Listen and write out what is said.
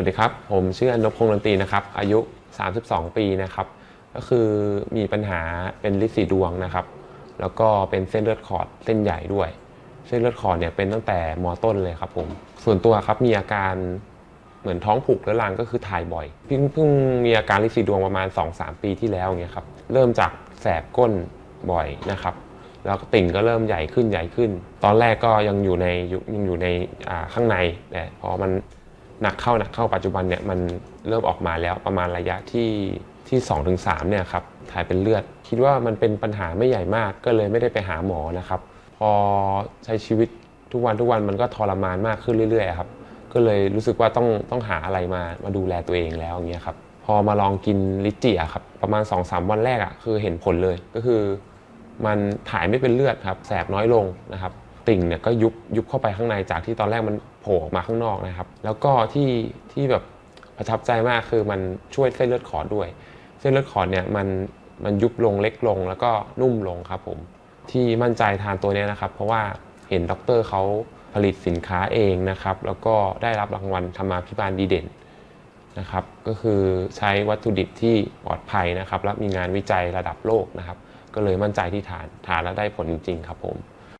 วัสดีครับ ผมชื่ออนพพงษ์ดนตรีนะครับ อายุ 32 ปีนะครับ ก็คือมีปัญหาเป็นลิสีดวงนะครับ แล้วก็เป็นเส้นเลือดขอดเส้นใหญ่ด้วย เส้นเลือดขอดเนี่ยเป็นตั้งแต่มอต้นเลยครับผม ส่วนตัวครับมีอาการเหมือนท้องผูกเรื้อรังก็คือถ่ายบ่อย เพิ่งเพิ่งมีอาการลิสีดวงประมาณ 2-3 ปีที่แล้วอย่างเงี้ยครับ เริ่มจากแสบก้นบ่อยนะครับ แล้วติ่งก็เริ่มใหญ่ขึ้นใหญ่ขึ้น ตอนแรกก็ยังอยู่ในยังอยู่ในข้างในแต่พอมัน หนักเข้าหนักเข้าปัจจุบันเนี่ยมันเริ่มออกมาแล้วประมาณระยะที่ที่2-3ถึงเนี่ยครับถ่ายเป็นเลือด คิดว่ามันเป็นปัญหาไม่ใหญ่มากก็เลยไม่ได้ไปหาหมอนะครับ พอใช้ชีวิตทุกวันทุกวันมันก็ทรมานมากขึ้นเรื่อยๆครับก็เลยรู้สึกว่าต้องต้องหาอะไรมามาดูแลตัวเองแล้วอย่างเงี้ยครับพอมาลองกินลิจิอะครับประมาณ 2-3 วันแรกอะคือเห็นผลเลยก็คือ มันถ่ายไม่เป็นเลือดครับแสบน้อยลงนะครับ ติ่งเนี่ยก็ยุบยุบเข้าไปข้างในจากที่ตอนแรกมันโผล่ออกมาข้างนอกนะครับ แล้วก็ที่ที่แบบประทับใจมากคือมันช่วยเส้นเลือดขอดด้วย เส้นเลือดขอดเนี่ยมันมันยุบลงเล็กลง แล้วก็นุ่มลงครับผมที่มั่นใจทานตัวนี้นะครับ เพราะว่าเห็นด็อกเตอร์เขาผลิตสินค้าเองนะครับ แล้วก็ได้รับรางวัลธรรมาภิบาลดีเด่นนะครับ ก็คือใช้วัตถุดิบที่ปลอดภัยนะครับ และมีงานวิจัยระดับโลกนะครับ ก็เลยมั่นใจที่ทานทานแล้วได้ผลจริงๆครับผม